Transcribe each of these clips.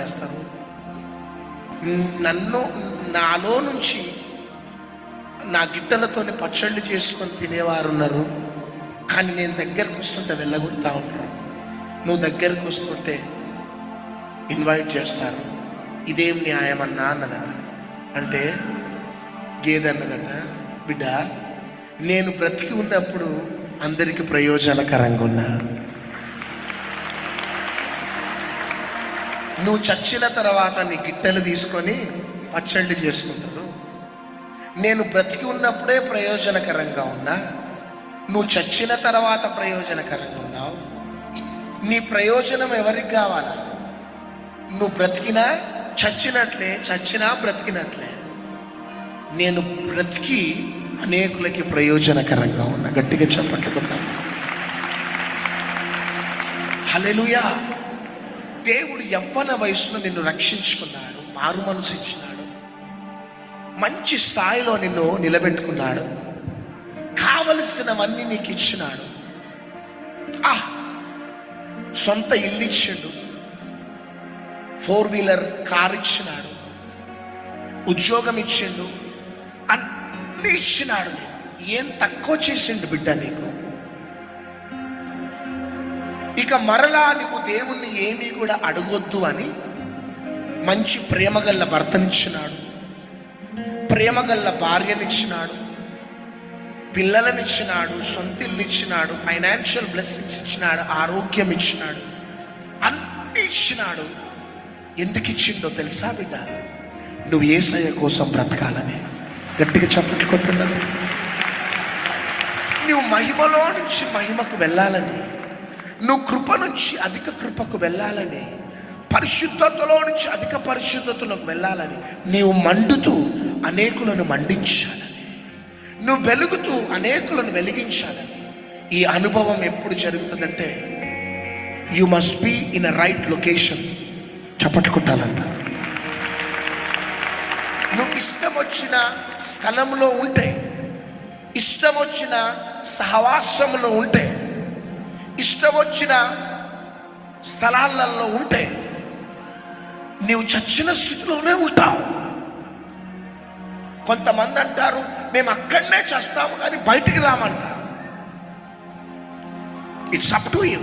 చేస్తారు నన్ను నాలో నుంచి నా గిట్టలతోనే పచ్చళ్ళు చేసుకొని తినేవారు ఉన్నారు కానీ నేను దగ్గరకు వస్తుంటే వెళ్ళగొడతా ఉంటాను నువ్వు దగ్గరకు వస్తుంటే ఇన్వైట్ చేస్తారు. ఇదేం న్యాయమన్నా అన్నదట. అంటే గేదన్నదట. బిడ్డ నేను బ్రతికి ఉన్నప్పుడు అందరికీ ప్రయోజనకరంగా ఉన్నా నువ్వు చచ్చిన తర్వాత నీ గిట్టెలు తీసుకొని పచ్చళ్ళు చేసుకుంటారు నేను బ్రతికి ఉన్నప్పుడే ప్రయోజనకరంగా ఉన్నా. నువ్వు చచ్చిన తర్వాత ప్రయోజనకరంగా ఉన్నావు. నీ ప్రయోజనం ఎవరికి కావాలా? నువ్వు బ్రతికినా చచ్చినట్లే చచ్చినా బ్రతికినట్లే. నేను బ్రతికి అనేకులకి ప్రయోజనకరంగా ఉన్నా. గట్టిగా చెప్పట్టుకున్నాను హలెలుయా దేవుడు యవ్వన వయసులో నిన్ను రక్షించుకున్నాడు మారు మనసు ఇచ్చినాడు మంచి స్థాయిలో నిన్ను నిలబెట్టుకున్నాడు కావలసినవన్నీ నీకు ఇచ్చినాడు. ఆ! సొంత ఇల్లు ఇచ్చిండు ఫోర్ వీలర్ కార్ ఇచ్చినాడు ఉద్యోగం ఇచ్చిండు అన్ని ఇచ్చినాడు. ఏం తక్కువ చేసిండు బిడ్డ నీకు? ఇక మరలా నువ్వు దేవుణ్ణి ఏమీ కూడా అడగొద్దు అని మంచి ప్రేమగల్ల భర్తనిచ్చినాడు. ప్రేమగల్ల భార్యనిచ్చినాడు. పిల్లలనిచ్చినాడు సొంత ఇచ్చినాడు ఫైనాన్షియల్ బ్లెస్సింగ్స్ ఇచ్చినాడు ఆరోగ్యం ఇచ్చినాడు. అన్ని ఇచ్చినాడు. ఎందుకు ఇచ్చిండో తెలుసా బిడ్డ? నువ్వు ఏసయ్య కోసం బ్రతకాలని. గట్టిగా చప్పట్లు కొట్టున్నావు నువ్వు మహిమలో నుంచి మహిమకు వెళ్ళాలని నువ్వు కృప నుంచి అధిక కృపకు వెళ్ళాలని పరిశుద్ధతలో నుంచి అధిక పరిశుద్ధతలోకి వెళ్ళాలని నీవు మండుతూ అనేకులను మండించాలని నువ్వు వెలుగుతూ అనేకులను వెలిగించాలని ఈ అనుభవం ఎప్పుడు జరుగుతుందంటే you must be in a right location చప్పట్టుకుంటానంట నువ్వు ఇష్టం వచ్చిన స్థలంలో ఉంటే ఇష్టం వచ్చిన సహవాసంలో ఉంటే ఇష్టం వచ్చిన స్థలాలలో ఉంటే నీవు చచ్చిన స్థితిలోనే ఉంటావు. కొంతమంది అంటారు మేము అక్కడనే చేస్తాము కానీ బయటికి రామంటారు. It's up to you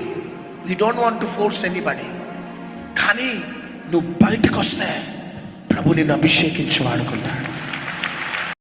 we don't want to force anybody కానీ నువ్వు బయటకు వస్తే ప్రభు నిన్ను అభిషేకించి వాడుకుంటాడు.